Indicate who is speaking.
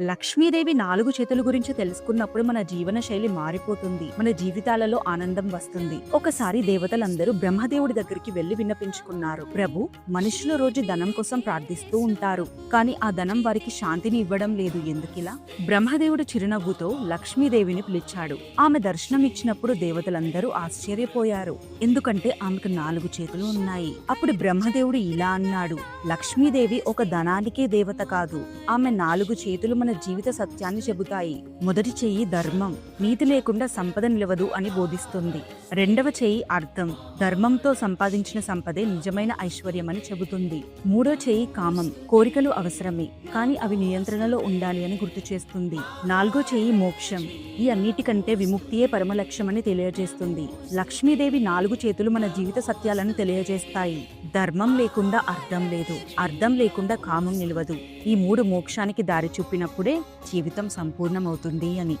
Speaker 1: లక్ష్మీదేవి నాలుగు చేతుల గురించి తెలుసుకున్నప్పుడు మన జీవన శైలి మారిపోతుంది. మన జీవితాలలో ఆనందం వస్తుంది. ఒకసారి దేవతలందరూ బ్రహ్మదేవుడి దగ్గరికి వెళ్ళి విన్నపించుకున్నారు. ప్రభు మనుషులు రోజు ధనం కోసం ప్రార్థిస్తూ ఉంటారు. కానీ ఆ ధనం వారికి శాంతిని ఇవ్వడం లేదు. ఎందుకిలా? బ్రహ్మదేవుడు చిరునవ్వుతో లక్ష్మీదేవిని పిలిచాడు. ఆమె దర్శనం ఇచ్చినప్పుడు దేవతలందరూ ఆశ్చర్యపోయారు. ఎందుకంటే ఆమెకు నాలుగు చేతులు ఉన్నాయి. అప్పుడు బ్రహ్మదేవుడు ఇలా అన్నాడు. లక్ష్మీదేవి ఒక ధనానికే దేవత కాదు. ఆమె నాలుగు చేతులు మన జీవిత సత్యాన్ని చెబుతాయి. మొదటి చెయ్యి ధర్మం. నీతి లేకుండా సంపద నిలవదు అని బోధిస్తుంది. రెండవ చెయ్యి అర్థం. ధర్మంతో సంపాదించిన సంపదే నిజమైన ఐశ్వర్యం అని చెబుతుంది. మూడో చెయ్యి కామం. కోరికలు అవసరమే. కానీ అవి నియంత్రణలో ఉండాలి అని గుర్తు చేస్తుంది. నాలుగో చెయ్యి మోక్షం. ఈ అన్నిటికంటే విముక్తియే పరమలక్ష్యమని తెలియజేస్తుంది. లక్ష్మీదేవి నాలుగు చేతులు మన జీవిత సత్యాలను తెలియజేస్తాయి. ధర్మం లేకుండా అర్థం లేదు. అర్థం లేకుండా కామం నిలవదు. ఈ మూడు మోక్షానికి దారి చూపినప్పుడు జీవితం సంపూర్ణమవుతుంది అని.